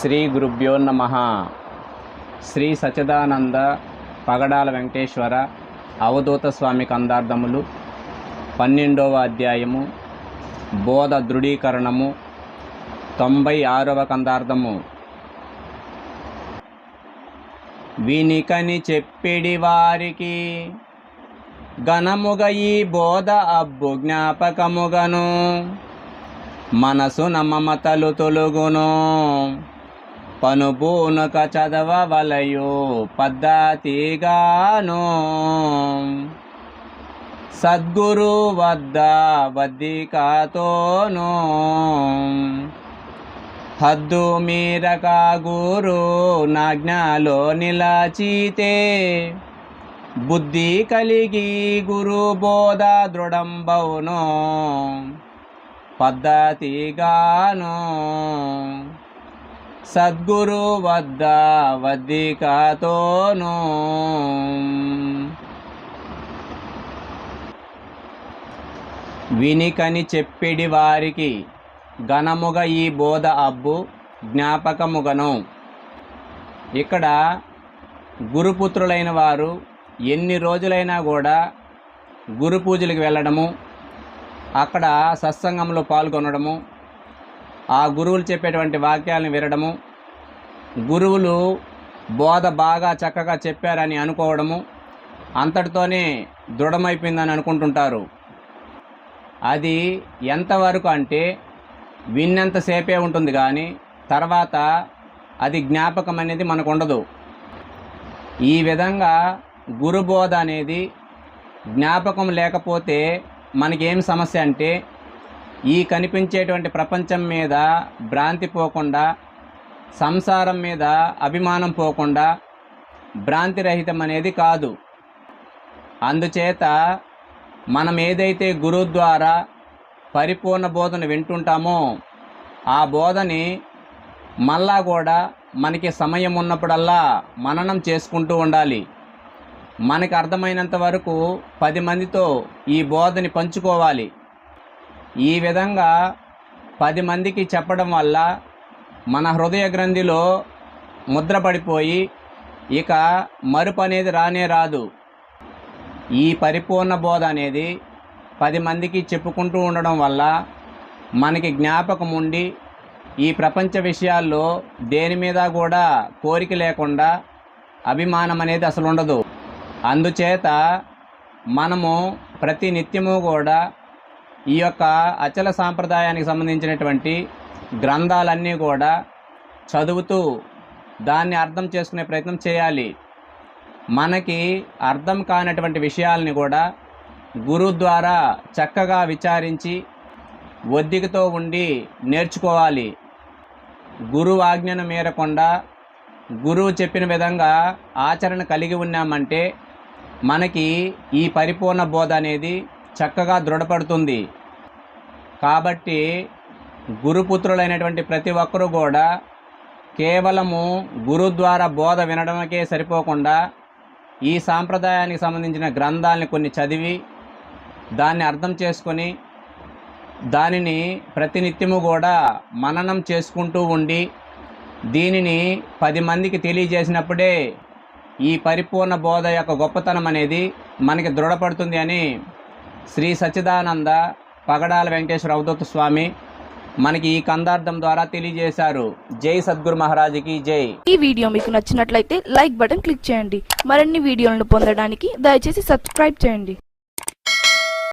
శ్రీ గురుభ్యో నమ. శ్రీ సచిదానంద పగడాల వెంకటేశ్వర అవధూత స్వామి కందార్థములు పన్నెండవ అధ్యాయము బోధ దృఢీకరణము తొంభై ఆరవ కందార్థము. వినికని చెప్పిడి వారికి ఘనముగ ఈ బోధ అబ్బు జ్ఞాపకముగను. మనసు నమ్మమతలు తొలుగును. పనుబూనక చదవవలయు పద్ధతిగాను. సద్గురు వద్ద వద్దికతోను. హద్దు మీరక గురు నాజ్ఞలో నిలచితే బుద్ధి కలిగి గురు బోధ దృఢంబౌను పద్ధతిగాను. సద్గురు వద్ద వద్దికతోను వినికని చెప్పిడి వారికి ఘనముగ ఈ బోధ అబ్బు జ్ఞాపకముగను. ఇక్కడ గురుపుత్రులైన వారు ఎన్ని రోజులైనా కూడా గురు పూజలకు వెళ్ళడము అక్కడ సత్సంగంలో పాల్గొనడము ఆ గురువులు చెప్పేటువంటి వాక్యాలను వినడము గురువులు బోధ బాగా చక్కగా చెప్పారని అనుకోవడము అంతటితోనే దృఢమైపోయిందని అనుకుంటుంటారు. అది ఎంతవరకు అంటే విన్నంతసేపే ఉంటుంది కానీ తర్వాత అది జ్ఞాపకం అనేది మనకు ఉండదు ఈ విధంగా గురుబోధ అనేది జ్ఞాపకం లేకపోతే మనకేం సమస్య అంటే ఈ కనిపించేటువంటి ప్రపంచం మీద భ్రాంతి పోకుండా సంసారం మీద అభిమానం పోకుండా భ్రాంతి రహితం అనేది కాదు. అందుచేత మనం ఏదైతే గురువు ద్వారా పరిపూర్ణ బోధన వింటుంటామో ఆ బోధని మళ్ళా కూడా మనకి సమయం ఉన్నప్పుడల్లా మననం చేసుకుంటూ ఉండాలి. మనకి అర్థమైనంత వరకు పది మందితో ఈ బోధని పంచుకోవాలి. ఈ విధంగా పది మందికి చెప్పడం వల్ల మన హృదయ గ్రంథిలో ముద్రపడిపోయి ఇక మరుపు అనేది రానే రాదు. ఈ పరిపూర్ణ బోధ అనేది పది మందికి చెప్పుకుంటూ ఉండడం వల్ల మనకి జ్ఞాపకం ఉండి ఈ ప్రపంచ విషయాల్లో దేని మీద కూడా కోరిక లేకుండా అభిమానం అనేది అసలు ఉండదు. అందుచేత మనము ప్రతి నిత్యము కూడా ఈ యొక్క అచల సాంప్రదాయానికి సంబంధించినటువంటి గ్రంథాలన్నీ కూడా చదువుతూ దాన్ని అర్థం చేసుకునే ప్రయత్నం చేయాలి. మనకి అర్థం కానటువంటి విషయాల్ని కూడా గురువు ద్వారా చక్కగా విచారించి ఒద్దికతో ఉండి నేర్చుకోవాలి. గురువు ఆజ్ఞను మేరకుండా గురువు చెప్పిన విధంగా ఆచరణ కలిగి ఉన్నామంటే మనకి ఈ పరిపూర్ణ బోధ అనేది చక్కగా దృఢపడుతుంది. కాబట్టి గురుపుత్రులైనటువంటి ప్రతి ఒక్కరూ కూడా కేవలము గురు ద్వారా బోధ వినడమకే సరిపోకుండా ఈ సాంప్రదాయానికి సంబంధించిన గ్రంథాలని కొన్ని చదివి దాన్ని అర్థం చేసుకొని దానిని ప్రతినిత్యము కూడా మననం చేసుకుంటూ ఉండి దీనిని పది మందికి తెలియజేసినప్పుడే ఈ పరిపూర్ణ బోధ యొక్క గొప్పతనం అనేది మనకి దృఢపడుతుంది అని శ్రీ సచ్చిదానంద పగడాల వెంకటేశ్వర అవధూత స్వామి మనకి ఈ కందార్థం ద్వారా తెలియజేశారు. జై సద్గురు మహారాజుకి జై. ఈ వీడియో మీకు నచ్చినట్లయితే లైక్ బటన్ క్లిక్ చేయండి. మరిన్ని వీడియోలను పొందడానికి దయచేసి సబ్స్క్రైబ్ చేయండి.